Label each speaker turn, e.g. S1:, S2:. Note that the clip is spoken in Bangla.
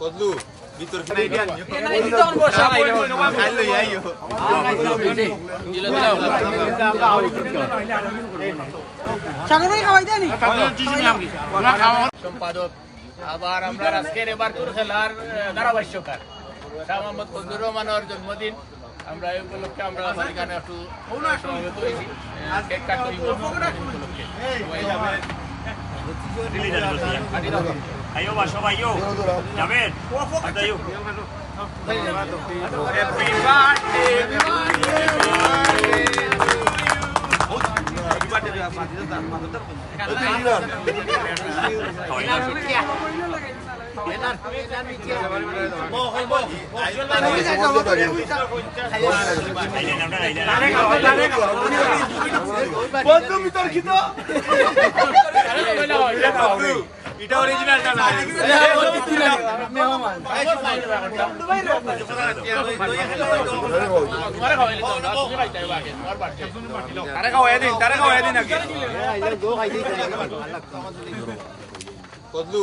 S1: কদলু ভিতর
S2: সম্পাদক আবার আমরা আজকের এবার তোর খেলার ধারাভাষ্যকার। শাহ মোহাম্মদ ফজলুর রহমানের জন্মদিন। আমরা এই উপলক্ষে আমরা আমার এখানে একটু সমবেত হয়েছি। কেক কাট হইব
S3: Ayo ba, shoba yo. Happy birthday. Happy birthday. Happy birthday. Happy birthday.
S1: বন্ধু বিতর্কিত এটা অরিজিনাল না। তারে খাওয়াই দিন তারে খাওয়াই দিন আগে কদলু